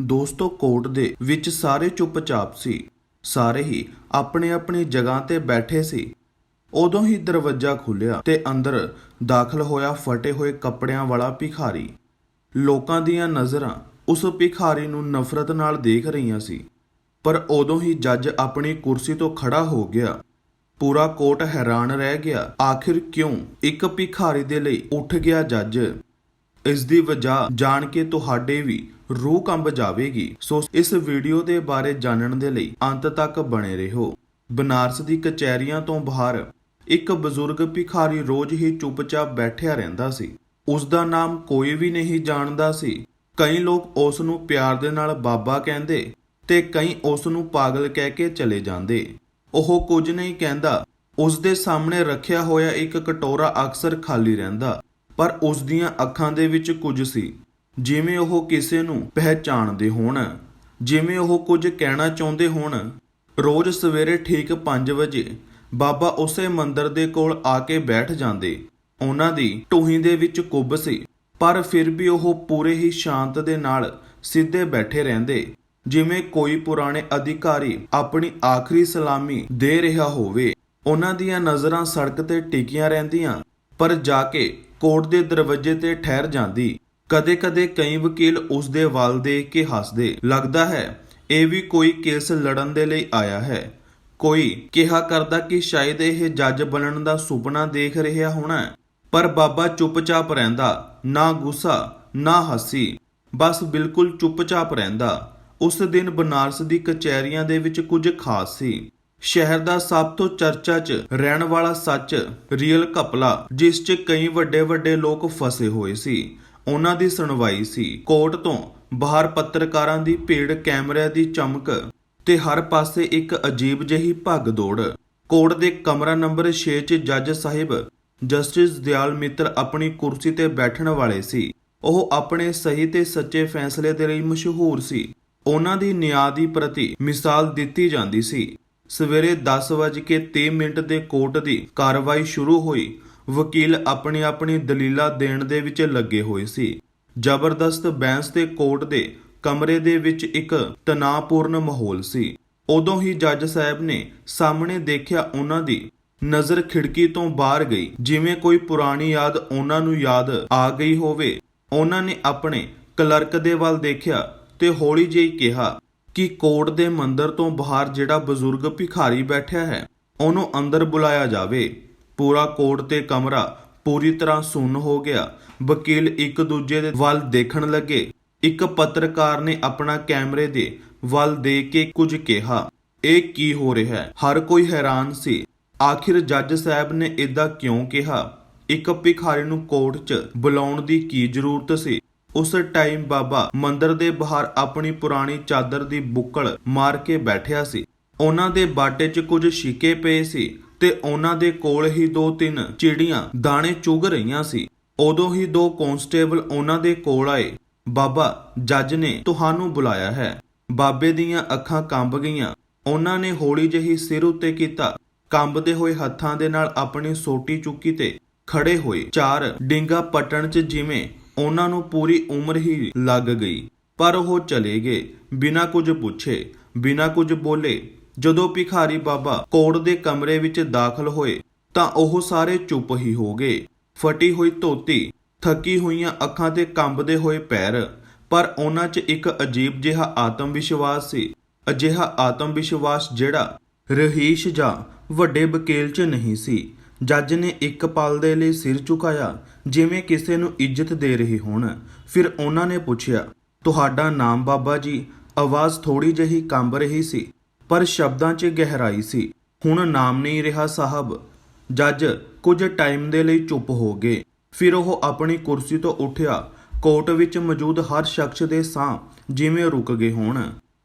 ਦੋਸਤੋ ਕੋਰਟ ਦੇ ਵਿੱਚ ਸਾਰੇ ਚੁੱਪਚਾਪ ਸੀ। ਸਾਰੇ ਹੀ ਆਪਣੇ ਆਪਣੀ ਜਗ੍ਹਾ ਤੇ ਬੈਠੇ ਸੀ। ਉਦੋਂ ਹੀ ਦਰਵਾਜ਼ਾ ਖੁੱਲਿਆ ਤੇ ਅੰਦਰ ਦਾਖਲ ਹੋਇਆ ਫਟੇ ਹੋਏ ਕੱਪੜਿਆਂ ਵਾਲਾ ਭਿਖਾਰੀ। ਲੋਕਾਂ ਦੀਆਂ ਨਜ਼ਰਾਂ ਉਸ ਭਿਖਾਰੀ ਨੂੰ ਨਫ਼ਰਤ ਨਾਲ ਦੇਖ ਰਹੀਆਂ ਸੀ। ਪਰ ਉਦੋਂ ਹੀ ਜੱਜ ਆਪਣੀ ਕੁਰਸੀ ਤੋਂ ਖੜਾ ਹੋ ਗਿਆ। ਪੂਰਾ ਕੋਰਟ ਹੈਰਾਨ ਰਹਿ ਗਿਆ। ਆਖਿਰ ਕਿਉਂ ਇੱਕ ਭਿਖਾਰੀ ਦੇ ਲਈ ਉੱਠ ਗਿਆ ਜੱਜ? ਇਸ ਦੀ ਵਜ੍ਹਾ ਜਾਣ ਕੇ ਤੁਹਾਡੇ ਵੀ ਰੂਹ ਕੰਬ ਜਾਵੇਗੀ। ਸੋ ਇਸ ਵੀਡੀਓ ਦੇ ਬਾਰੇ ਜਾਣਨ ਦੇ ਲਈ ਅੰਤ ਤੱਕ ਬਣੇ ਰਹੋ। ਬਨਾਰਸ ਦੀ ਕਚਹਿਰੀਆਂ ਤੋਂ ਬਾਹਰ ਇੱਕ ਬਜ਼ੁਰਗ ਭਿਖਾਰੀ ਰੋਜ਼ ਹੀ ਚੁੱਪਚਾਪ ਬੈਠਿਆ ਰਹਿੰਦਾ ਸੀ। ਉਸ ਦਾ ਨਾਮ ਕੋਈ ਵੀ ਨਹੀਂ ਜਾਣਦਾ ਸੀ। ਕਈ ਲੋਕ ਉਸ ਨੂੰ ਪਿਆਰ ਦੇ ਨਾਲ ਬਾਬਾ ਕਹਿੰਦੇ ਤੇ ਕਈ ਉਸ ਨੂੰ ਪਾਗਲ ਕਹਿ ਕੇ ਚਲੇ ਜਾਂਦੇ। ਉਹ ਕੁਝ ਨਹੀਂ ਕਹਿੰਦਾ। ਉਸ ਦੇ ਸਾਹਮਣੇ ਰੱਖਿਆ ਹੋਇਆ ਇੱਕ ਕਟੋਰਾ ਅਕਸਰ ਖਾਲੀ ਰਹਿੰਦਾ। ਪਰ ਉਸ ਦੀਆਂ ਅੱਖਾਂ ਦੇ ਵਿੱਚ ਕੁਝ ਸੀ, ਜਿਵੇਂ ਉਹ ਕਿਸੇ ਨੂੰ ਪਹਿਚਾਣਦੇ ਹੋਣ, ਜਿਵੇਂ ਉਹ ਕੁਝ ਕਹਿਣਾ ਚਾਹੁੰਦੇ ਹੋਣ। ਰੋਜ਼ ਸਵੇਰੇ ਠੀਕ 5 ਵਜੇ ਬਾਬਾ ਉਸੇ ਮੰਦਰ ਦੇ ਕੋਲ ਆ ਕੇ ਬੈਠ ਜਾਂਦੇ। ਉਹਨਾਂ ਦੀ ਟੂਹੀ ਦੇ ਵਿੱਚ ਕੁੱਬ ਸੀ, ਪਰ ਫਿਰ ਵੀ ਉਹ ਪੂਰੇ ਹੀ ਸ਼ਾਂਤ ਦੇ ਨਾਲ ਸਿੱਧੇ ਬੈਠੇ ਰਹਿੰਦੇ, ਜਿਵੇਂ ਕੋਈ ਪੁਰਾਣੇ ਅਧਿਕਾਰੀ ਆਪਣੀ ਆਖਰੀ ਸਲਾਮੀ ਦੇ ਰਿਹਾ ਹੋਵੇ। ਉਹਨਾਂ ਦੀਆਂ ਨਜ਼ਰਾਂ ਸੜਕ ਤੇ ਟਿਕੀਆਂ ਰਹਿੰਦੀਆਂ, ਪਰ ਜਾ ਕੇ ਕੋਰਟ ਦੇ ਦਰਵਾਜ਼ੇ ਤੇ ਠਹਿਰ ਜਾਂਦੀ। ਕਦੇ-ਕਦੇ ਕਈ ਵਕੀਲ ਉਸ ਦੇ ਵੱਲ ਦੇਖ ਕੇ ਹੱਸਦੇ। ਲੱਗਦਾ ਹੈ, ਇਹ ਵੀ ਕੋਈ ਕੇਸ ਲੜਨ ਦੇ ਲਈ ਆਇਆ ਹੈ। ਕੋਈ ਕਿਹਾ ਕਰਦਾ ਕਿ ਸ਼ਾਇਦ ਇਹ ਜੱਜ ਬਣਨ ਦਾ ਸੁਪਨਾ ਦੇਖ ਰਿਹਾ ਹੋਣਾ ਪਰ ਬਾਬਾ ਚੁੱਪਚਾਪ ਰਹਿੰਦਾ, ਨਾ ਗੁੱਸਾ, ਨਾ ਹਸੀ। ਬਸ ਬਿਲਕੁਲ ਚੁੱਪਚਾਪ ਰਹਿੰਦਾ। ਉਸ ਦਿਨ ਬਨਾਰਸ ਦੀ ਕਚਹਿਰੀਆਂ ਦੇ ਵਿੱਚ ਕੁਝ ਖਾਸ ਸੀ। ਸ਼ਹਿਰ ਦਾ ਸਭ ਤੋਂ ਚਰਚਾ 'ਚ ਰਹਿਣ ਵਾਲਾ ਸੱਚ ਰੀਅਲ ਕਪਲਾ ਜਿਸ 'ਚ ਕਈ ਵੱਡੇ ਵੱਡੇ ਲੋਕ ਫਸੇ ਹੋਏ ਸੀ। ਉਹਨਾਂ ਦੀ ਸੁਣਵਾਈ ਸੀ। ਕੋਰਟ ਤੋਂ ਬਾਹਰ ਪੱਤਰਕਾਰਾਂ ਦੀ ਭੀੜ, ਕੈਮਰਿਆਂ ਦੀ ਚਮਕ ਤੇ ਹਰ ਪਾਸੇ ਇੱਕ ਅਜੀਬ ਜਿਹੀ ਭੱਗ ਦੌੜ। ਕੋਰਟ ਦੇ ਕਮਰਾ ਨੰਬਰ 6 'ਚ ਜੱਜ ਸਾਹਿਬ ਜਸਟਿਸ ਦਿਆਲ ਮਿੱਤਰ ਆਪਣੀ ਕੁਰਸੀ ਤੇ ਬੈਠਣ ਵਾਲੇ ਸੀ। ਉਹ ਆਪਣੇ ਸਹੀ ਤੇ ਸੱਚੇ ਫੈਸਲੇ ਦੇ ਲਈ ਮਸ਼ਹੂਰ ਸੀ। ਉਹਨਾਂ ਦੀ ਨਿਆਂ ਦੀ ਪ੍ਰਤੀ ਮਿਸਾਲ ਦਿੱਤੀ ਜਾਂਦੀ ਸੀ। ਸਵੇਰੇ 10:30 ਮਿੰਟ ਦੇ ਕੋਰਟ ਦੀ ਕਾਰਵਾਈ ਸ਼ੁਰੂ ਹੋਈ। ਵਕੀਲ ਆਪਣੀ ਆਪਣੀ ਦਲੀਲਾਂ ਦੇਣ ਦੇ ਵਿੱਚ ਲੱਗੇ ਹੋਏ ਸੀ। ਜ਼ਬਰਦਸਤ ਬੈਂਸ ਤੇ ਕੋਰਟ ਦੇ ਕਮਰੇ ਦੇ ਵਿੱਚ ਇੱਕ ਤਣਾਅਪੂਰਨ ਮਾਹੌਲ ਸੀ। ਉਦੋਂ ਹੀ ਜੱਜ ਸਾਹਿਬ ਨੇ ਸਾਹਮਣੇ ਦੇਖਿਆ ਉਹਨਾਂ ਦੀ ਨਜ਼ਰ ਖਿੜਕੀ ਤੋਂ ਬਾਹਰ ਗਈ। ਜਿਵੇਂ ਕੋਈ ਪੁਰਾਣੀ ਯਾਦ ਉਹਨਾਂ ਨੂੰ ਯਾਦ ਆ ਗਈ ਹੋਵੇ। ਉਹਨਾਂ ਨੇ ਆਪਣੇ ਕਲਰਕ ਦੇ ਵੱਲ ਦੇਖਿਆ ਤੇ ਹੌਲੀ ਜਿਹੀ ਕਿਹਾ ਕਿ ਕੋਰਟ ਦੇ ਮੰਦਰ ਤੋਂ ਬਾਹਰ ਜਿਹੜਾ ਬਜ਼ੁਰਗ ਭਿਖਾਰੀ ਬੈਠਿਆ ਹੈ, ਉਹਨੂੰ ਅੰਦਰ ਬੁਲਾਇਆ ਜਾਵੇ। ਪੂਰਾ ਕੋਰਟ ਤੇ ਕਮਰਾ ਪੂਰੀ ਤਰ੍ਹਾਂ ਸੁੰਨ ਹੋ ਗਿਆ। ਵਕੀਲ ਇੱਕ ਦੂਜੇ ਦੇ ਵੱਲ ਦੇਖਣ ਲੱਗੇ। ਇੱਕ ਪੱਤਰਕਾਰ ਨੇ ਆਪਣਾ ਕੈਮਰੇ ਦੇ ਵੱਲ ਦੇ ਕੇ ਕੁਝ ਕਿਹਾ, ਇਹ ਕੀ ਹੋ ਰਿਹਾ ਹੈ? ਹਰ ਕੋਈ ਹੈਰਾਨ ਸੀ। ਆਖਿਰ ਜੱਜ ਸਾਹਿਬ ਨੇ ਇਦਾਂ ਕਿਉਂ ਕਿਹਾ? ਇੱਕ ਭਿਖਾਰੀ ਨੂੰ ਕੋਰਟ 'ਚ ਬੁਲਾਉਣ ਦੀ ਕੀ ਜ਼ਰੂਰਤ ਸੀ? ਉਸ ਟਾਈਮ ਬਾਬਾ ਮੰਦਰ ਦੇ ਬਾਹਰ ਆਪਣੀ ਪੁਰਾਣੀ ਚਾਦਰ ਦੀ ਬੁੱਕਲ ਮਾਰ ਕੇ ਬੈਠਿਆ ਸੀ। ਉਹਨਾਂ ਦੇ ਬਾਟੇ 'ਚ ਕੁਝ ਛਿੱਕੇ ਪਏ ਸੀ ਤੇ ਉਹਨਾਂ ਦੇ ਕੋਲ ਹੀ ਦੋ ਤਿੰਨ ਚਿੜੀਆਂ ਦਾਣੇ ਚੁਗ ਰਹੀਆਂ ਸੀ। ਉਦੋਂ ਹੀ ਦੋ ਕਨਸਟੇਬਲ ਉਹਨਾਂ ਦੇ ਕੋਲ ਆਏ। ਬਾਬਾ, ਜੱਜ ਨੇ ਤੁਹਾਨੂੰ ਬੁਲਾਇਆ ਹੈ। ਬਾਬੇ ਦੀਆਂ ਅੱਖਾਂ ਕੰਬ ਗਈਆਂ। ਉਹਨਾਂ ਨੇ ਹੌਲੀ ਜਿਹੀ ਸਿਰ ਉੱਤੇ ਕੀਤਾ। ਕੰਬਦੇ ਹੋਏ ਹੱਥਾਂ ਦੇ ਨਾਲ ਆਪਣੀ ਸੋਟੀ ਚੁੱਕੀ ਤੇ ਖੜੇ ਹੋਏ ਚਾਰ ਡਿੰਗਾ ਪਟਣ 'ਚ ਜਿਵੇਂ ਉਹਨਾਂ ਨੂੰ ਪੂਰੀ ਉਮਰ ਹੀ ਲੱਗ ਗਈ। ਪਰ ਉਹ ਚਲੇ ਗਏ। ਬਿਨਾਂ ਕੁਝ ਪੁੱਛੇ, ਬਿਨਾਂ ਕੁਝ ਬੋਲੇ, ਜਦੋਂ ਭਿਖਾਰੀ ਬਾਬਾ ਕੋੜ ਦੇ ਕਮਰੇ ਵਿੱਚ ਦਾਖਲ ਹੋਏ, ਤਾਂ ਉਹ ਸਾਰੇ ਚੁੱਪ ਹੀ ਹੋ ਗਏ। ਫਟੀ ਹੋਈ ਧੋਤੀ, ਥੱਕੀ ਹੋਈਆਂ ਅੱਖਾਂ ਤੇ ਕੰਬਦੇ ਹੋਏ ਪੈਰ, ਪਰ ਉਹਨਾਂ 'ਚ ਇੱਕ ਅਜੀਬ ਜਿਹਾ ਆਤਮ ਵਿਸ਼ਵਾਸ ਸੀ। ਅਜਿਹਾ ਆਤਮ ਵਿਸ਼ਵਾਸ ਜਿਹੜਾ ਰਹੀਸ਼ ਜਾਂ ਵੱਡੇ ਵਕੀਲ 'ਚ ਨਹੀਂ ਸੀ। ਜੱਜ ਨੇ ਇੱਕ ਪਲ ਦੇ ਲਈ ਸਿਰ ਝੁਕਾਇਆ ਜਿਵੇਂ ਕਿਸੇ ਨੂੰ ਇੱਜ਼ਤ ਦੇ ਰਹੇ ਹੋਣ। ਫਿਰ ਉਹਨਾਂ ਨੇ ਪੁੱਛਿਆ, ਤੁਹਾਡਾ ਨਾਮ ਬਾਬਾ ਜੀ, ਆਵਾਜ਼ ਥੋੜੀ ਜਿਹੀ ਕੰਬ ਰਹੀ ਸੀ, ਪਰ ਸ਼ਬਦਾਂ 'ਚ ਗਹਿਰਾਈ ਸੀ। ਹੁਣ ਨਾਮ ਨਹੀਂ ਰਿਹਾ ਸਾਹਿਬ। ਜੱਜ, ਕੁਝ ਟਾਈਮ ਦੇ ਲਈ ਚੁੱਪ ਹੋ ਗਏ। ਫਿਰ ਉਹ ਆਪਣੀ ਕੁਰਸੀ ਤੋਂ ਉੱਠਿਆ। ਕੋਰਟ ਵਿੱਚ ਮੌਜੂਦ ਹਰ ਸ਼ਖਸ ਦੇ ਸਾਹ ਜਿਵੇਂ ਰੁਕ ਗਏ ਹੋਣ।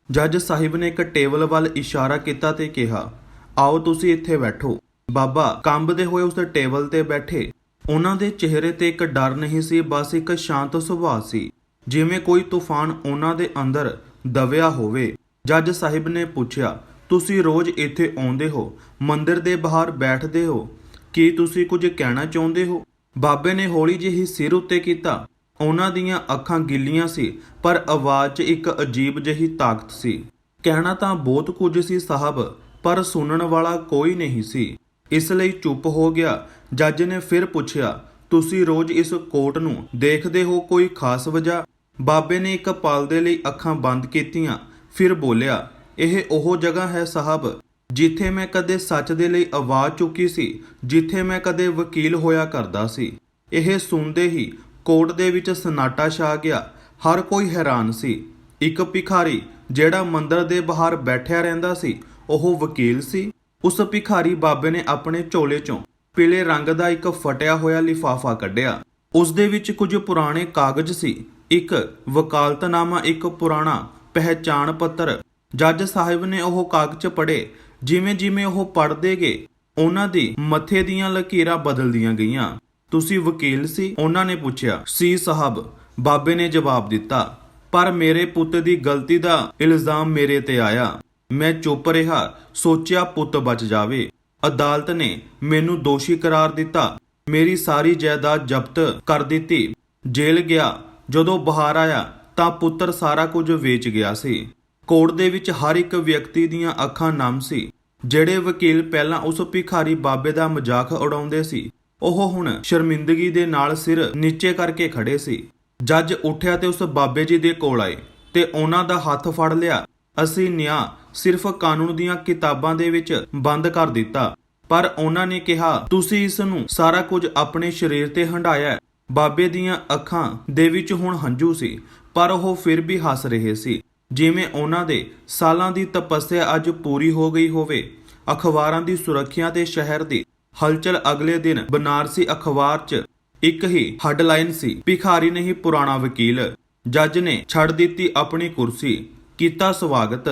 ਜੱਜ ਸਾਹਿਬ ਨੇ ਇੱਕ ਟੇਬਲ ਵੱਲ ਇਸ਼ਾਰਾ ਕੀਤਾ ਤੇ ਕਿਹਾ, ਆਓ ਤੁਸੀਂ ਇੱਥੇ ਬੈਠੋ। ਬਾਬਾ, ਕੰਬਦੇ ਹੋਏ ਉਸ ਟੇਬਲ ਤੇ ਬੈਠੇ। ਉਹਨਾਂ ਦੇ ਚਿਹਰੇ ਤੇ ਇੱਕ ਡਰ ਨਹੀਂ ਸੀ, ਬਸ ਇੱਕ ਸ਼ਾਂਤ ਸੁਭਾਅ ਸੀ। ਜਿਵੇਂ ਕੋਈ ਤੂਫਾਨ ਉਹਨਾਂ ਦੇ ਅੰਦਰ ਦਬਿਆ ਹੋਵੇ। ਜੱਜ ਸਾਹਿਬ ਨੇ ਪੁੱਛਿਆ, ਤੁਸੀਂ ਰੋਜ਼ ਇੱਥੇ ਆਉਂਦੇ ਹੋ? ਮੰਦਿਰ ਦੇ ਬਾਹਰ ਬੈਠਦੇ ਹੋ? ਕੀ ਤੁਸੀਂ ਕੁਝ ਕਹਿਣਾ ਚਾਹੁੰਦੇ ਹੋ? ਬਾਬੇ ਨੇ ਹੌਲੀ ਜਿਹੀ ਸਿਰ ਉੱਤੇ ਕੀਤਾ। ਉਹਨਾਂ ਦੀਆਂ ਅੱਖਾਂ ਗਿੱਲੀਆਂ ਸੀ, ਪਰ ਆਵਾਜ਼ 'ਚ ਇੱਕ ਅਜੀਬ ਜਿਹੀ ਤਾਕਤ ਸੀ। ਕਹਿਣਾ ਤਾਂ ਬਹੁਤ ਕੁਝ ਸੀ ਸਾਹਿਬ, ਪਰ ਸੁਣਨ ਵਾਲਾ ਕੋਈ ਨਹੀਂ ਸੀ। ਇਸ ਲਈ ਚੁੱਪ ਹੋ ਗਿਆ। ਜੱਜ ਨੇ ਫਿਰ ਪੁੱਛਿਆ, ਤੁਸੀਂ ਰੋਜ਼ ਇਸ ਕੋਟ ਨੂੰ ਦੇਖਦੇ ਹੋ ਕੋਈ ਖਾਸ ਵਜ੍ਹਾ? ਬਾਬੇ ਨੇ ਇੱਕ ਪਲ ਦੇ ਲਈ ਅੱਖਾਂ ਬੰਦ ਕੀਤੀਆਂ, ਫਿਰ ਬੋਲਿਆ, ਇਹ ਉਹ ਜਗ੍ਹਾ ਹੈ ਸਾਹਿਬ, ਜਿੱਥੇ ਮੈਂ ਕਦੇ ਸੱਚ ਦੇ ਲਈ ਆਵਾਜ਼ ਚੁੱਕੀ ਸੀ, ਜਿੱਥੇ ਮੈਂ ਕਦੇ ਵਕੀਲ ਹੋਇਆ ਕਰਦਾ ਸੀ। ਇਹ ਸੁਣਦੇ ਹੀ ਕੋਰਟ ਦੇ ਵਿੱਚ ਸਨਾਟਾ ਛਾ ਗਿਆ। ਹਰ ਕੋਈ ਹੈਰਾਨ ਸੀ। ਇੱਕ ਭਿਖਾਰੀ ਜਿਹੜਾ ਮੰਦਰ ਦੇ ਬਾਹਰ ਬੈਠਿਆ ਰਹਿੰਦਾ ਸੀ, ਉਹ ਵਕੀਲ ਸੀ? ਉਸ ਭਿਖਾਰੀ ਬਾਬੇ ਨੇ ਆਪਣੇ ਝੋਲੇ ਚੋਂ ਪੀਲੇ ਰੰਗ ਦਾ ਇੱਕ ਫਟਿਆ ਹੋਇਆ ਲਿਫਾਫਾ ਕੱਢਿਆ। ਉਸ ਦੇ ਵਿੱਚ ਕੁਝ ਪੁਰਾਣੇ ਕਾਗਜ਼ ਸੀ। ਇੱਕ ਵਕਾਲਤਨਾਮਾ, ਇੱਕ ਪੁਰਾਣਾ ਪਹਿਚਾਣ ਪੱਤਰ। ਜੱਜ ਸਾਹਿਬ ਨੇ ਉਹ ਕਾਗਜ਼ ਪੜ੍ਹੇ। ਜਿਵੇਂ ਜਿਵੇਂ ਉਹ ਪੜ੍ਹਦੇ ਗਏ, ਉਹਨਾਂ ਦੀ ਮੱਥੇ ਦੀਆਂ ਲਕੀਰਾਂ ਬਦਲਦੀਆਂ ਗਈਆਂ। ਤੁਸੀਂ ਵਕੀਲ ਸੀ? ਉਹਨਾਂ ਨੇ ਪੁੱਛਿਆ। ਸੀ ਸਾਹਿਬ। ਬਾਬੇ ਨੇ ਜਵਾਬ ਦਿੱਤਾ। ਪਰ ਮੇਰੇ ਪੁੱਤ ਦੀ ਗਲਤੀ ਦਾ ਇਲਜ਼ਾਮ ਮੇਰੇ ਤੇ ਆਇਆ। ਮੈਂ ਚੁੱਪ ਰਿਹਾ, ਸੋਚਿਆ ਪੁੱਤ ਬਚ ਜਾਵੇ। ਅਦਾਲਤ ਨੇ ਮੈਨੂੰ ਦੋਸ਼ੀ ਕਰਾਰ ਦਿੱਤਾ। ਮੇਰੀ ਸਾਰੀ ਜਾਇਦਾਦ ਜ਼ਬਤ ਕਰ ਦਿੱਤੀ। ਜੇਲ੍ਹ ਗਿਆ। ਜਦੋਂ ਬਾਹਰ ਆਇਆ, ਤਾਂ ਪੁੱਤਰ ਸਾਰਾ ਕੁਝ ਵੇਚ ਗਿਆ ਸੀ। ਕੋਰਟ ਦੇ ਵਿੱਚ ਹਰ ਇੱਕ ਵਿਅਕਤੀ ਦੀਆਂ ਅੱਖਾਂ ਨਮ ਸੀ। ਜਿਹੜੇ ਵਕੀਲ ਪਹਿਲਾਂ ਉਸ ਭਿਖਾਰੀ ਬਾਬੇ ਦਾ ਮਜ਼ਾਕ ਉਡਾਉਂਦੇ ਸੀ, ਉਹ ਹੁਣ ਸ਼ਰਮਿੰਦਗੀ ਦੇ ਨਾਲ ਸਿਰ ਨੀਚੇ ਕਰਕੇ ਖੜੇ ਸੀ। ਜੱਜ ਉੱਠਿਆ ਤੇ ਉਸ ਬਾਬੇ ਜੀ ਦੇ ਕੋਲ ਆਏ ਤੇ ਉਹਨਾਂ ਦਾ ਹੱਥ ਫੜ ਲਿਆ। ਅਸੀਂ ਨਿਆਂ ਸਿਰਫ ਕਾਨੂੰਨ ਦੀਆਂ ਕਿਤਾਬਾਂ ਦੇ ਵਿੱਚ ਬੰਦ ਕਰ ਦਿੱਤਾ। ਪਰ ਉਹਨਾਂ ਨੇ ਕਿਹਾ, ਤੁਸੀਂ ਇਸ ਨੂੰ ਸਾਰਾ ਕੁਝ ਆਪਣੇ ਸਰੀਰ ਤੇ ਹੰਡਾਇਆ ਬਾਬੇ ਦੀਆਂ ਅੱਖਾਂ ਦੇ ਵਿੱਚ ਹੁਣ ਹੰਝੂ ਸੀ, ਪਰ ਉਹ ਫਿਰ ਵੀ ਹੱਸ ਰਹੇ ਸੀ। ਜਿਵੇਂ ਉਹਨਾਂ ਦੇ ਸਾਲਾਂ ਦੀ ਤਪੱਸਿਆ ਅੱਜ ਪੂਰੀ ਹੋ ਗਈ ਹੋਵੇ। ਅਖਬਾਰਾਂ ਦੀ ਸੁਰੱਖਿਆ ਤੇ ਸ਼ਹਿਰ ਦੀ ਹਲਚਲ ਅਗਲੇ ਦਿਨ ਬਨਾਰਸੀ ਅਖਬਾਰ 'ਚ ਇੱਕ ਹੀ ਹੈਡਲਾਈਨ ਸੀ, ਭਿਖਾਰੀ ਨਹੀਂ ਪੁਰਾਣਾ ਵਕੀਲ। ਜੱਜ ਨੇ ਛੱਡ ਦਿੱਤੀ ਆਪਣੀ ਕੁਰਸੀ। ਕੀਤਾ ਸਵਾਗਤ।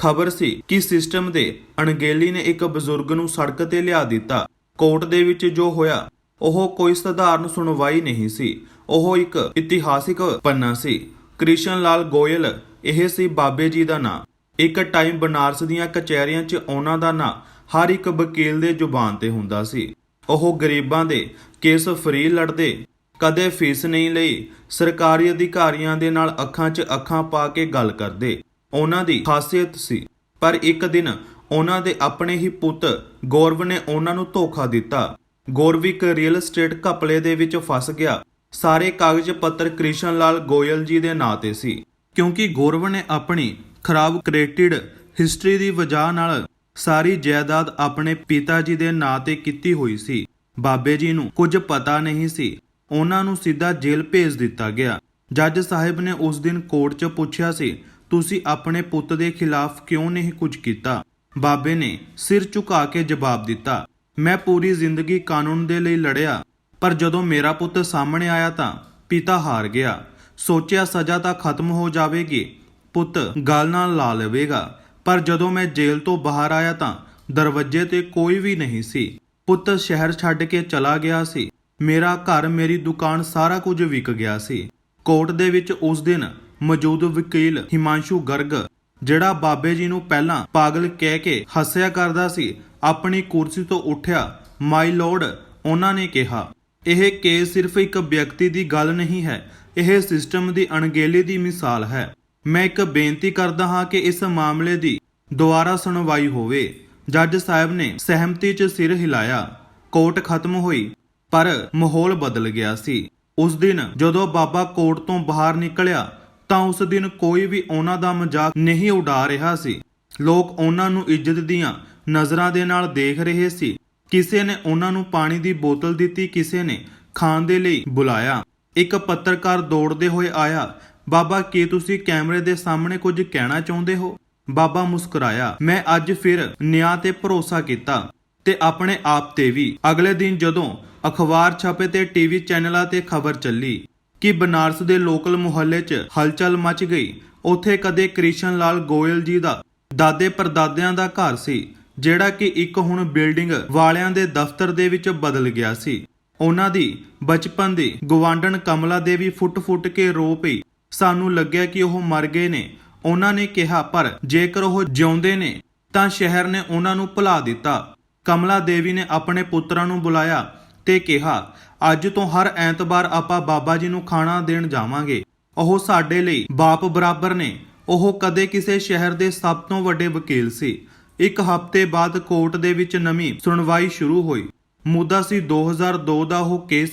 ਖਬਰ ਸੀ ਕਿ ਸਿਸਟਮ ਦੇ ਅਣਗੇਲੀ ਨੇ ਇੱਕ ਬਜ਼ੁਰਗ ਨੂੰ ਸੜਕ ਤੇ ਲਿਆ ਦਿੱਤਾ। ਕੋਰਟ ਦੇ ਵਿੱਚ ਜੋ ਹੋਇਆ, ਉਹ ਕੋਈ ਸਧਾਰਨ ਸੁਣਵਾਈ ਨਹੀਂ ਸੀ। ਉਹ ਇੱਕ ਇਤਿਹਾਸਿਕ ਪੰਨਾ ਸੀ। ਕ੍ਰਿਸ਼ਨ ਲਾਲ ਗੋਇਲ, ਇਹ ਸੀ ਬਾਬੇ ਜੀ ਦਾ ਨਾਂ। ਇੱਕ ਟਾਈਮ ਬਨਾਰਸ ਦੀਆਂ ਕਚਹਿਰੀਆਂ 'ਚ ਉਹਨਾਂ ਦਾ ਨਾਂ ਹਰ ਇੱਕ ਵਕੀਲ ਦੇ ਜ਼ੁਬਾਨ ਤੇ ਹੁੰਦਾ ਸੀ। ਉਹ ਗਰੀਬਾਂ ਦੇ ਕੇਸ ਫਰੀ ਲੜਦੇ, ਕਦੇ ਫੀਸ ਨਹੀਂ ਲਈ, ਸਰਕਾਰੀ ਅਧਿਕਾਰੀਆਂ ਦੇ ਨਾਲ ਅੱਖਾਂ 'ਚ ਅੱਖਾਂ ਪਾ ਕੇ ਗੱਲ ਕਰਦੇ। ਉਹਨਾਂ ਦੀ ਖਾਸੀਅਤ ਸੀ। ਪਰ ਇੱਕ ਦਿਨ ਉਹਨਾਂ ਦੇ ਆਪਣੇ ਹੀ ਪੁੱਤ ਗੌਰਵ ਨੇ ਉਹਨਾਂ ਨੂੰ ਧੋਖਾ ਦਿੱਤਾ। ਗੌਰਵ ਇੱਕ ਰੀਅਲ ਏਸਟੇਟ ਘਪਲੇ ਦੇ ਵਿੱਚ ਫਸ ਗਿਆ। ਸਾਰੇ ਕਾਗਜ਼ ਪੱਤਰ ਕ੍ਰਿਸ਼ਨ ਲਾਲ ਗੋਇਲ ਜੀ ਦੇ ਨਾਂ ਤੇ ਸੀ। ਕਿਉਂਕਿ ਗੌਰਵ ਨੇ ਆਪਣੀ ਖਰਾਬ ਕ੍ਰੈਡਿਟ ਹਿਸਟਰੀ ਦੀ ਵਜ੍ਹਾ ਨਾਲ ਸਾਰੀ ਜਾਇਦਾਦ ਆਪਣੇ ਪਿਤਾ ਜੀ ਦੇ ਨਾਂ ਤੇ ਕੀਤੀ ਹੋਈ ਸੀ। ਬਾਬੇ ਜੀ ਨੂੰ ਕੁਝ ਪਤਾ ਨਹੀਂ ਸੀ। ਉਹਨਾਂ ਨੂੰ ਸਿੱਧਾ ਜੇਲ੍ਹ ਭੇਜ ਦਿੱਤਾ ਗਿਆ। ਜੱਜ ਸਾਹਿਬ ਨੇ ਉਸ ਦਿਨ ਕੋਰਟ 'ਚ ਪੁੱਛਿਆ ਸੀ ਤੁਸੀਂ ਆਪਣੇ ਪੁੱਤ ਦੇ ਖਿਲਾਫ ਕਿਉਂ ਨਹੀਂ ਕੁਝ ਕੀਤਾ? ਬਾਬੇ ਨੇ ਸਿਰ ਝੁਕਾ ਕੇ ਜਵਾਬ ਦਿੱਤਾ, ਮੈਂ ਪੂਰੀ ਜ਼ਿੰਦਗੀ ਕਾਨੂੰਨ ਦੇ ਲਈ ਲੜਿਆ, ਪਰ ਜਦੋਂ ਮੇਰਾ ਪੁੱਤ ਸਾਹਮਣੇ ਆਇਆ ਤਾਂ ਪਿਤਾ ਹਾਰ ਗਿਆ। ਸੋਚਿਆ ਸਜ਼ਾ ਤਾਂ ਖਤਮ ਹੋ ਜਾਵੇਗੀ, ਪੁੱਤ ਗੱਲ ਨਾਲ ਲਾ ਲਵੇਗਾ, ਪਰ ਜਦੋਂ ਮੈਂ ਜੇਲ੍ਹ ਤੋਂ ਬਾਹਰ ਆਇਆ ਤਾਂ ਦਰਵਾਜ਼ੇ ਤੇ ਕੋਈ ਵੀ ਨਹੀਂ ਸੀ। ਪੁੱਤ ਸ਼ਹਿਰ ਛੱਡ ਕੇ ਚਲਾ ਗਿਆ ਸੀ। ਮੇਰਾ ਘਰ, ਮੇਰੀ ਦੁਕਾਨ ਸਾਰਾ ਕੁਝ ਵਿਕ ਗਿਆ ਸੀ। ਕੋਰਟ ਦੇ ਵਿੱਚ ਉਸ ਦਿਨ ਮੌਜੂਦ ਵਕੀਲ ਹਿਮਾਂਸ਼ੂ ਗਰਗ, ਜਿਹੜਾ ਬਾਬੇ ਜੀ ਨੂੰ ਪਹਿਲਾਂ ਪਾਗਲ ਕਹਿ ਕੇ ਹੱਸਿਆ ਕਰਦਾ ਸੀ, ਆਪਣੀ ਕੁਰਸੀ ਤੋਂ ਉੱਠਿਆ ਮਾਈ ਲੋਰਡ ਉਹਨਾਂ ਨੇ ਕਿਹਾ। ਇਹ ਕੇਸ ਸਿਰਫ ਇੱਕ ਵਿਅਕਤੀ ਦੀ ਗੱਲ ਨਹੀਂ ਹੈ, ਇਹ ਸਿਸਟਮ ਦੀ ਅਣਗਹਿਲੀ ਦੀ ਮਿਸਾਲ ਹੈ। ਮੈਂ ਇੱਕ ਬੇਨਤੀ ਕਰਦਾ ਹਾਂ ਕਿ ਇਸ ਮਾਮਲੇ ਦੀ ਦੁਬਾਰਾ ਸੁਣਵਾਈ ਹੋਵੇ। ਜੱਜ ਸਾਹਿਬ ਨੇ ਸਹਿਮਤੀ 'ਚ ਸਿਰ ਹਿਲਾਇਆ, ਕੋਰਟ ਖਤਮ ਹੋਈ, ਪਰ ਮਾਹੌਲ ਬਦਲ ਗਿਆ ਸੀ। ਉਸ ਦਿਨ ਜਦੋਂ ਬਾਬਾ ਕੋਰਟ ਤੋਂ ਬਾਹਰ ਨਿਕਲਿਆ ਤਾਂ ਉਸ ਦਿਨ ਕੋਈ ਵੀ ਉਹਨਾਂ ਦਾ ਮਜ਼ਾਕ ਨਹੀਂ ਉਡਾ ਰਿਹਾ ਸੀ। ਲੋਕ ਉਹਨਾਂ ਨੂੰ ਇੱਜ਼ਤ ਦੀਆਂ ਨਜ਼ਰਾਂ ਦੇ ਨਾਲ ਦੇਖ ਰਹੇ ਸੀ। ਕਿਸੇ ਨੇ ਉਹਨਾਂ ਨੂੰ ਪਾਣੀ ਦੀ ਬੋਤਲ ਦਿੱਤੀ, ਕਿਸੇ ਨੇ ਖਾਣ ਦੇ ਲਈ ਬੁਲਾਇਆ। ਇੱਕ ਪੱਤਰਕਾਰ ਦੌੜਦੇ ਹੋਏ ਆਇਆ, ਬਾਬਾ, ਕੀ ਤੁਸੀਂ ਕੈਮਰੇ ਦੇ ਸਾਹਮਣੇ ਕੁਝ ਕਹਿਣਾ ਚਾਹੁੰਦੇ ਹੋ? ਬਾਬਾ ਮੁਸਕਰਾਇਆ, ਮੈਂ ਅੱਜ ਫਿਰ ਨਿਆਂ ਤੇ ਭਰੋਸਾ ਕੀਤਾ ਤੇ ਆਪਣੇ ਆਪ ਤੇ ਵੀ। ਅਗਲੇ ਦਿਨ ਜਦੋਂ ਅਖਬਾਰ ਛਪੇ ਤੇ ਟੀਵੀ ਚੈਨਲਾਂ ਤੇ ਖਬਰ ਚੱਲੀ ਕਿ ਬਨਾਰਸ ਦੇ ਲੋਕਲ ਮੁਹੱਲੇ 'ਚ ਹਲਚਲ ਮਚ ਗਈ। ਉੱਥੇ ਕਦੇ ਕ੍ਰਿਸ਼ਨ ਲਾਲ ਗੋਇਲ ਜੀ ਦਾ ਦਾਦੇ ਪਰਦਾਦਿਆਂ ਦਾ ਘਰ ਸੀ, ਜਿਹੜਾ ਕਿ ਇੱਕ ਹੁਣ ਬਿਲਡਿੰਗ ਵਾਲਿਆਂ ਦੇ ਦਫ਼ਤਰ ਦੇ ਵਿੱਚ ਬਦਲ ਗਿਆ ਸੀ। ਉਹਨਾਂ ਦੀ ਬਚਪਨ ਦੀ ਗਵਾਂਡਣ ਕਮਲਾ ਦੇਵੀ ਫੁੱਟ-ਫੁੱਟ ਕੇ ਰੋ ਪਈ। ਸਾਨੂੰ ਲੱਗਿਆ ਕਿ ਉਹ ਮਰ ਗਏ ਨੇ। ਉਹਨਾਂ ਨੇ ਕਿਹਾ, ਪਰ ਜੇਕਰ ਉਹ ਜਿਉਂਦੇ ਨੇ, ਤਾਂ ਸ਼ਹਿਰ ਨੇ ਉਹਨਾਂ ਨੂੰ ਭੁਲਾ ਦਿੱਤਾ। ਕਮਲਾ ਦੇਵੀ ਨੇ ਆਪਣੇ ਪੁੱਤਰਾਂ ਨੂੰ ਬੁਲਾਇਆ ਤੇ ਕਿਹਾ ਅੱਜ ਤੋਂ ਹਰ ਐਤਵਾਰ ਆਪਾਂ ਬਾਬਾ ਜੀ ਨੂੰ ਖਾਣਾ ਦੇਣ ਜਾਵਾਂਗੇ। ਉਹ ਸਾਡੇ ਲਈ ਬਾਪ ਬਰਾਬਰ ਨੇ। ਉਹ ਕਦੇ ਕਿਸੇ ਸ਼ਹਿਰ ਦੇ ਸਭ ਤੋਂ ਵੱਡੇ ਵਕੀਲ ਸੀ। ਇੱਕ ਹਫ਼ਤੇ ਬਾਅਦ ਕੋਰਟ ਦੇ ਵਿੱਚ ਨਵੀਂ ਸੁਣਵਾਈ ਸ਼ੁਰੂ ਹੋਈ। ਮੁੱਦਾ ਸੀ 2002 ਦਾ ਉਹ ਕੇਸ,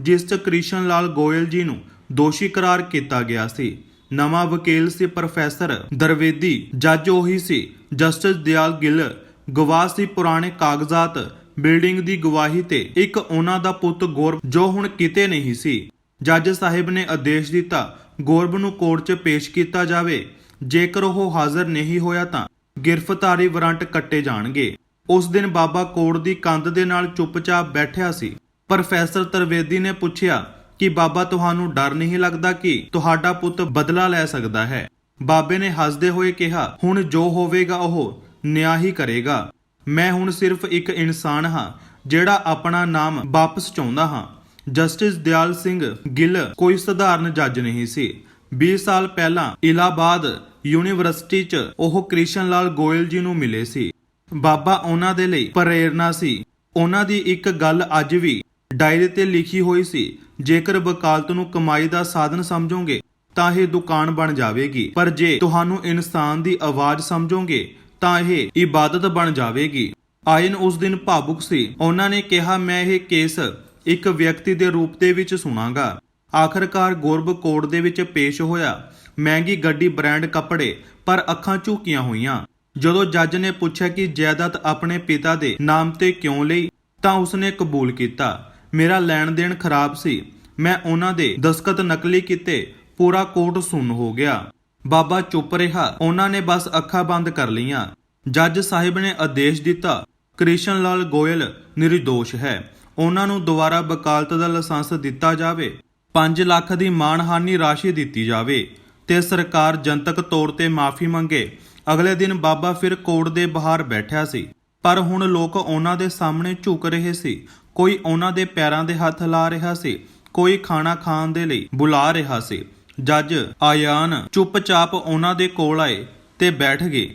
ਜਿਸ 'ਚ ਕ੍ਰਿਸ਼ਨ ਲਾਲ ਗੋਇਲ ਜੀ ਨੂੰ ਦੋਸ਼ੀ ਕਰਾਰ ਕੀਤਾ ਗਿਆ ਸੀ। ਨਵਾਂ ਵਕੀਲ ਸੀ ਪ੍ਰੋਫੈਸਰ ਦਰਵੇਦੀ, ਜੱਜ ਉਹੀ ਸੀ, ਜਸਟਿਸ ਦਿਆਲ ਗਿੱਲ, ਗਵਾਹ ਸੀ ਪੁਰਾਣੇ ਕਾਗਜ਼ਾਤ ਬਿਲਡਿੰਗ ਦੀ ਗਵਾਹੀ ਤੇ ਇੱਕ ਉਹਨਾਂ ਦਾ ਪੁੱਤ ਗੌਰਵ ਜੋ ਹੁਣ ਕਿਤੇ ਨਹੀਂ ਸੀ। ਜੱਜ ਸਾਹਿਬ ਨੇ ਆਦੇਸ਼ ਦਿੱਤਾ ਗੌਰਵ ਨੂੰ ਕੋਰਟ 'ਚ ਪੇਸ਼ ਕੀਤਾ ਜਾਵੇ। ਜੇਕਰ ਉਹ ਹਾਜ਼ਰ ਨਹੀਂ ਹੋਇਆ ਤਾਂ ਗ੍ਰਿਫਤਾਰੀ ਵਾਰੰਟ ਕੱਟੇ ਜਾਣਗੇ। ਉਸ ਦਿਨ ਬਾਬਾ ਕੋਰਟ ਦੀ ਕੰਧ ਦੇ ਨਾਲ ਚੁੱਪਚਾਪ ਬੈਠਿਆ ਸੀ। ਪ੍ਰੋਫੈਸਰ ਤਰਵੇਦੀ ਨੇ ਪੁੱਛਿਆ ਕਿ ਬਾਬਾ, ਤੁਹਾਨੂੰ ਡਰ ਨਹੀਂ ਲੱਗਦਾ ਕਿ ਤੁਹਾਡਾ ਪੁੱਤ ਬਦਲਾ ਲੈ ਸਕਦਾ ਹੈ? ਬਾਬੇ ਨੇ ਹੱਸਦੇ ਹੋਏ ਕਿਹਾ, ਹੁਣ ਜੋ ਹੋਵੇਗਾ ਉਹ ਨਿਆਂ ਹੀ ਕਰੇਗਾ। ਮੈਂ ਹੁਣ ਸਿਰਫ ਇੱਕ ਇਨਸਾਨ ਹਾਂ, ਜਿਹੜਾ ਆਪਣਾ ਨਾਮ ਵਾਪਸ ਚਾਹੁੰਦਾ ਹਾਂ। ਜਸਟਿਸ ਦਿਆਲ ਸਿੰਘ ਗਿੱਲ ਕੋਈ ਸਧਾਰਨ ਜੱਜ ਨਹੀਂ ਸੀ। 20 ਸਾਲ ਪਹਿਲਾਂ ਇਲਾਹਾਬਾਦ ਯੂਨੀਵਰਸਿਟੀ 'ਚ ਉਹ ਕ੍ਰਿਸ਼ਨ ਲਾਲ ਗੋਇਲ ਜੀ ਨੂੰ ਮਿਲੇ ਸੀ। ਬਾਬਾ ਉਹਨਾਂ ਦੇ ਲਈ ਪ੍ਰੇਰਣਾ ਸੀ। ਉਹਨਾਂ ਦੀ ਇੱਕ ਗੱਲ ਅੱਜ ਵੀ ਡਾਇਰੀ ਤੇ ਲਿਖੀ ਹੋਈ ਸੀ, ਜੇਕਰ ਵਕਾਲਤ ਨੂੰ ਕਮਾਈ ਦਾ ਸਾਧਨ ਸਮਝੋਗੇ, ਤਾਂ ਇਹ ਦੁਕਾਨ ਬਣ ਜਾਵੇਗੀ। ਪਰ ਜੇ ਤੁਹਾਨੂੰ ਇਨਸਾਨ ਦੀ ਆਵਾਜ਼ ਸਮਝੋਗੇ ਤਾਂ ਇਹ ਇਬਾਦਤ ਬਣ ਜਾਵੇਗੀ। ਆਇਨ ਉਸ ਦਿਨ ਭਾਵੁਕ ਸੀ। ਉਹਨਾਂ ਨੇ ਕਿਹਾ, ਮੈਂ ਇਹ ਕੇਸ ਇੱਕ ਵਿਅਕਤੀ ਦੇ ਰੂਪ ਦੇ ਵਿੱਚ ਸੁਣਾਗਾ। ਆਖਰਕਾਰ ਗੌਰਵ ਕੋਰਟ ਦੇ ਵਿੱਚ ਪੇਸ਼ ਹੋਇਆ, ਮਹਿੰਗੀ ਗੱਡੀ, ਬ੍ਰਾਂਡ ਕੱਪੜੇ, ਪਰ ਅੱਖਾਂ ਝੁਕੀਆਂ ਹੋਈਆਂ। ਜਦੋਂ ਜੱਜ ਨੇ ਪੁੱਛਿਆ ਕਿ ਜਾਇਦਾਦ ਆਪਣੇ ਪਿਤਾ ਦੇ ਨਾਮ ਤੇ ਕਿਉਂ ਲਈ, ਤਾਂ ਉਸਨੇ ਕਬੂਲ ਕੀਤਾ, ਮੇਰਾ ਲੈਣ ਦੇਣ ਖਰਾਬ ਸੀ। ਮੈਂ ਉਹਨਾਂ ਦੇ ਦਸਖਤ ਨਕਲੀ ਕੀਤੇ, ਪੂਰਾ ਕੋਰਟ ਸੁੰਨ ਹੋ ਗਿਆ। ਬਾਬਾ ਚੁੱਪ ਰਿਹਾ। ਉਹਨਾਂ ਨੇ ਬਸ ਅੱਖਾਂ ਬੰਦ ਕਰ ਲਈਆਂ। ਜੱਜ ਸਾਹਿਬ ਨੇ ਆਦੇਸ਼ ਦਿੱਤਾ, ਕ੍ਰਿਸ਼ਨ ਲਾਲ ਗੋਇਲ ਨਿਰਦੋਸ਼ ਹੈ। ਉਹਨਾਂ ਨੂੰ ਦੁਬਾਰਾ ਵਕਾਲਤ ਦਾ ਲਾਇਸੈਂਸ ਦਿੱਤਾ ਜਾਵੇ। 5 ਲੱਖ ਦੀ ਮਾਣਹਾਨੀ ਰਾਸ਼ੀ ਦਿੱਤੀ ਜਾਵੇ ਤੇ ਸਰਕਾਰ ਜਨਤਕ ਤੌਰ ਤੇ ਮਾਫੀ ਮੰਗੇ। ਅਗਲੇ ਦਿਨ ਬਾਬਾ ਫਿਰ ਕੋਰਟ ਦੇ ਬਾਹਰ ਬੈਠਿਆ ਸੀ। ਪਰ ਹੁਣ ਲੋਕ ਉਹਨਾਂ ਦੇ ਸਾਹਮਣੇ ਝੁਕ ਰਹੇ ਸੀ। ਕੋਈ ਉਹਨਾਂ ਦੇ ਪੈਰਾਂ ਦੇ ਹੱਥ ਲਾ ਰਿਹਾ ਸੀ। ਕੋਈ ਖਾਣਾ ਖਾਣ ਦੇ ਲਈ ਬੁਲਾ ਰਿਹਾ ਸੀ। ਜੱਜ ਆਯਾਨ ਚੁੱਪਚਾਪ ਉਹਨਾਂ ਦੇ ਕੋਲ ਆਏ ਤੇ ਬੈਠ ਗਏ।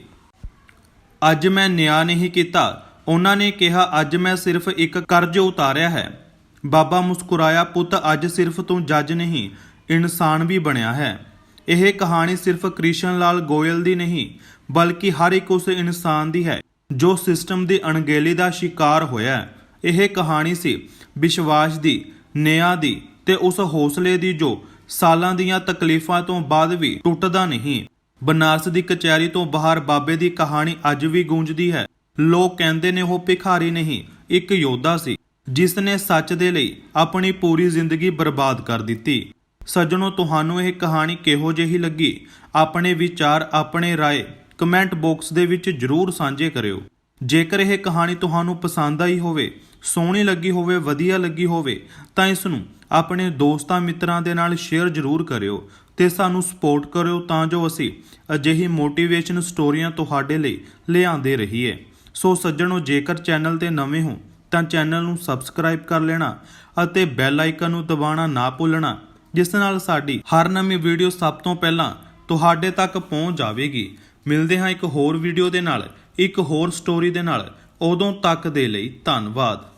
ਅੱਜ ਮੈਂ ਨਿਆਂ ਨਹੀਂ ਕੀਤਾ। ਉਹਨਾਂ ਨੇ ਕਿਹਾ, ਅੱਜ ਮੈਂ ਸਿਰਫ ਇੱਕ ਕਰਜ਼ ਉਤਾਰਿਆ ਹੈ। ਬਾਬਾ ਮੁਸਕਰਾਇਆ, ਪੁੱਤ, ਅੱਜ ਸਿਰਫ ਤੂੰ ਜੱਜ ਨਹੀਂ, ਇਨਸਾਨ ਵੀ ਬਣਿਆ ਹੈ। ਇਹ ਕਹਾਣੀ ਸਿਰਫ ਕ੍ਰਿਸ਼ਨ ਲਾਲ ਗੋਇਲ ਦੀ ਨਹੀਂ, ਬਲਕਿ ਹਰ ਇੱਕ ਉਸ ਇਨਸਾਨ ਦੀ ਹੈ, ਜੋ ਸਿਸਟਮ ਦੀ ਅਣਗਹਿਲੀ ਦਾ ਸ਼ਿਕਾਰ ਹੋਇਆ ਇਹ ਕਹਾਣੀ ਸੀ ਵਿਸ਼ਵਾਸ ਦੀ, ਨਿਆਂ ਦੀ ਤੇ ਉਸ ਹੌਸਲੇ ਦੀ ਜੋ ਸਾਲਾਂ ਦੀਆਂ ਤਕਲੀਫਾਂ ਤੋਂ ਬਾਅਦ ਵੀ ਟੁੱਟਦਾ ਨਹੀਂ। ਬਨਾਰਸ ਦੀ ਕਚਹਿਰੀ ਤੋਂ ਬਾਹਰ ਬਾਬੇ ਦੀ ਕਹਾਣੀ ਅੱਜ ਵੀ ਗੂੰਜਦੀ ਹੈ। ਲੋਕ ਕਹਿੰਦੇ ਨੇ ਉਹ ਭਿਖਾਰੀ ਨਹੀਂ, ਇੱਕ ਯੋਧਾ ਸੀ, ਜਿਸ ਨੇ ਸੱਚ ਦੇ ਲਈ ਆਪਣੀ ਪੂਰੀ ਜ਼ਿੰਦਗੀ ਬਰਬਾਦ ਕਰ ਦਿੱਤੀ। ਸੱਜਣੋ, ਤੁਹਾਨੂੰ ਇਹ ਕਹਾਣੀ ਕਿਹੋ ਜਿਹੀ ਲੱਗੀ? ਆਪਣੇ ਵਿਚਾਰ, ਆਪਣੇ ਰਾਏ ਕਮੈਂਟ ਬਾਕਸ ਦੇ ਵਿੱਚ ਜਰੂਰ ਸਾਂਝੇ ਕਰਿਓ। ਜੇਕਰ ਇਹ ਕਹਾਣੀ ਤੁਹਾਨੂੰ ਪਸੰਦ ਆਈ ਹੋਵੇ, ਸੋਹਣੀ ਲੱਗੀ ਹੋਵੇ, ਵਧੀਆ ਲੱਗੀ ਹੋਵੇ, ਤਾਂ ਇਸ ਨੂੰ ਆਪਣੇ ਦੋਸਤਾਂ ਮਿੱਤਰਾਂ ਦੇ ਨਾਲ ਸ਼ੇਅਰ ਜਰੂਰ ਕਰਿਓ ਤੇ ਸਾਨੂੰ ਸਪੋਰਟ ਕਰਿਓ ਤਾਂ ਜੋ ਅਸੀਂ ਅਜਿਹੀ ਮੋਟੀਵੇਸ਼ਨ ਸਟੋਰੀਆਂ ਤੁਹਾਡੇ ਲਈ ਲਿਆਂਦੇ ਰਹੀਏ। ਸੋ ਸੱਜਣੋ, ਜੇਕਰ ਚੈਨਲ ਤੇ ਨਵੇਂ ਹੋ, ਤਾਂ ਚੈਨਲ ਨੂੰ ਸਬਸਕ੍ਰਾਈਬ ਕਰ ਲੈਣਾ ਅਤੇ ਬੈਲ ਆਈਕਨ ਨੂੰ ਦਬਾਉਣਾ ਨਾ ਭੁੱਲਣਾ, ਜਿਸ ਨਾਲ ਸਾਡੀ ਹਰ ਨਵੀਂ ਵੀਡੀਓ ਸਭ ਤੋਂ ਪਹਿਲਾਂ ਤੁਹਾਡੇ ਤੱਕ ਪਹੁੰਚ ਜਾਵੇਗੀ। ਮਿਲਦੇ ਹਾਂ ਇੱਕ ਹੋਰ ਵੀਡੀਓ ਦੇ ਨਾਲ, ਇੱਕ ਹੋਰ ਸਟੋਰੀ ਦੇ ਨਾਲ। ਉਦੋਂ ਤੱਕ ਦੇ ਲਈ ਧੰਨਵਾਦ।